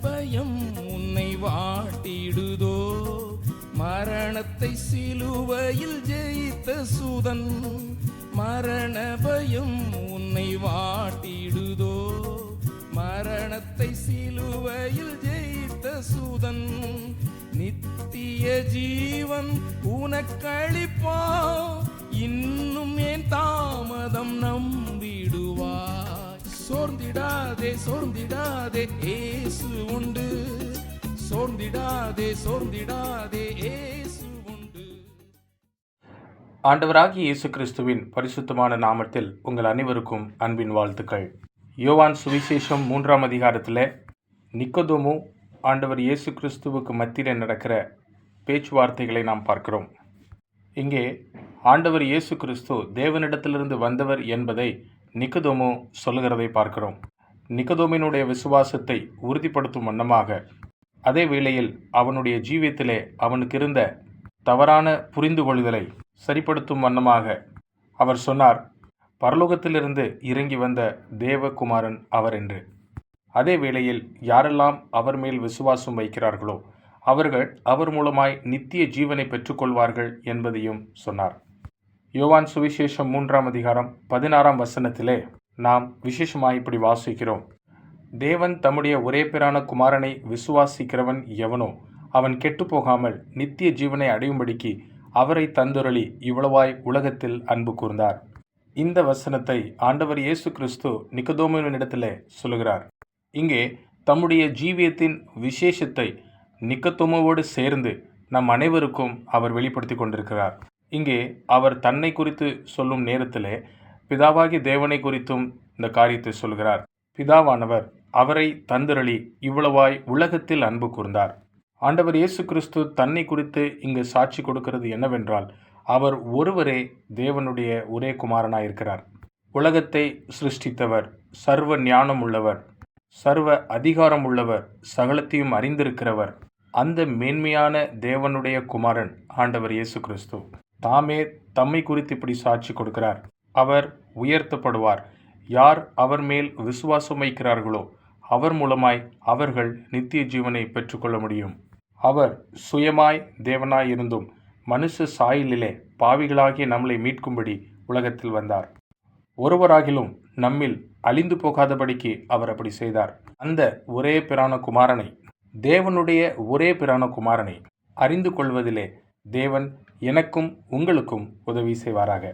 பயம் உன்னை வாட்டிடுதோ? மரணத்தை சிலுவையில் ஜெயித்த சுதன் மரண பயம் உன்னை வாட்டிடுதோ? மரணத்தை சிலுவையில் ஜெயித்த சுதன் நித்திய ஜீவன் உனக்களிப்பா? இன்னும் ஏன் தாமதம் நம்பிடுவா சோர்ந்திடாதே சோர்ந்திடா. சோர்ந்திடாதே ஏசு உண்டு. சோர்ந்திடாதே சோர்ந்திடாதே ஏசு உண்டு. ஆண்டவராகிய இயேசு கிறிஸ்துவின் பரிசுத்தமான நாமத்தில் உங்கள் அனைவருக்கும் அன்பின் வாழ்த்துக்கள். யோவான் சுவிசேஷம் மூன்றாம் அதிகாரத்தில் நிக்கோதோமு ஆண்டவர் இயேசு கிறிஸ்துவுக்கு மத்தியில் நடக்கிற பேச்சுவார்த்தைகளை நாம் பார்க்கிறோம். இங்கே ஆண்டவர் இயேசு கிறிஸ்து தேவனிடத்திலிருந்து வந்தவர் என்பதை நிக்கோதோமு சொல்லுகிறதை பார்க்கிறோம். நிகதோமினுடைய விசுவாசத்தை உறுதிப்படுத்தும் வண்ணமாக அதே வேளையில் அவனுடைய ஜீவியத்திலே அவனுக்கு இருந்த தவறான புரிந்து கொள்ளுதலை சரிப்படுத்தும் வண்ணமாக அவர் சொன்னார் பரலோகத்திலிருந்து இறங்கி வந்த தேவகுமாரன் அவர் என்று. அதே வேளையில் யாரெல்லாம் அவர் மேல் விசுவாசம் வைக்கிறார்களோ அவர்கள் அவர் மூலமாய் நித்திய ஜீவனை பெற்றுக்கொள்வார்கள் என்பதையும் சொன்னார். யோவான் சுவிசேஷம் மூன்றாம் அதிகாரம் பதினாறாம் வசனத்திலே நாம் விசேஷமாக இப்படி வாசிக்கிறோம். தேவன் தம்முடைய ஒரே பேரான குமாரனை விசுவாசிக்கிறவன் எவனோ அவன் கெட்டுப்போகாமல் நித்திய ஜீவனை அடையும்படிக்கு அவரை தந்துரளி இவ்வளவாய் உலகத்தில் அன்பு கூர்ந்தார். இந்த வசனத்தை ஆண்டவர் இயேசு கிறிஸ்து நிக்கதோமனிடத்தில் சொல்லுகிறார். இங்கே தம்முடைய ஜீவியத்தின் விசேஷத்தை நிக்கத்தோமோவோடு சேர்ந்து நம் அனைவருக்கும் அவர் வெளிப்படுத்தி கொண்டிருக்கிறார். இங்கே அவர் தன்னை குறித்து சொல்லும் நேரத்தில் பிதாவாகி தேவனை குறித்தும் இந்த காரியத்தை சொல்கிறார். பிதாவானவர் அவரை தந்திரளி இவ்வளவாய் உலகத்தில் அன்பு கூர்ந்தார். ஆண்டவர் இயேசு கிறிஸ்து தன்னை குறித்து இங்கு சாட்சி கொடுக்கிறது என்னவென்றால் அவர் ஒருவரே தேவனுடைய ஒரே குமாரனாயிருக்கிறார். உலகத்தை சிருஷ்டித்தவர் சர்வ ஞானம் உள்ளவர் சர்வ அதிகாரம் உள்ளவர் சகலத்தையும் அறிந்திருக்கிறவர் அந்த மேன்மையான தேவனுடைய குமாரன் ஆண்டவர் இயேசு கிறிஸ்து தாமே தம்மை குறித்து இப்படி சாட்சி கொடுக்கிறார். அவர் உயர்த்தப்படுவார். யார் அவர் மேல் விசுவாசம் வைக்கிறார்களோ அவர் மூலமாய் அவர்கள் நித்திய ஜீவனை பெற்றுக்கொள்ள முடியும். அவர் சுயமாய் தேவனாய் இருந்தும் மனுஷ சாயலிலே பாவிகளாகிய நம்மளை மீட்கும்படி உலகத்தில் வந்தார். ஒருவராகிலும் நம்மில் அழிந்து போகாதபடிக்கு அவர் அப்படி செய்தார். அந்த ஒரே பிரான குமாரனை தேவனுடைய ஒரே பிரான குமாரனை அறிந்து கொள்வதிலே தேவன் எனக்கும் உங்களுக்கும் உதவி செய்வாராக.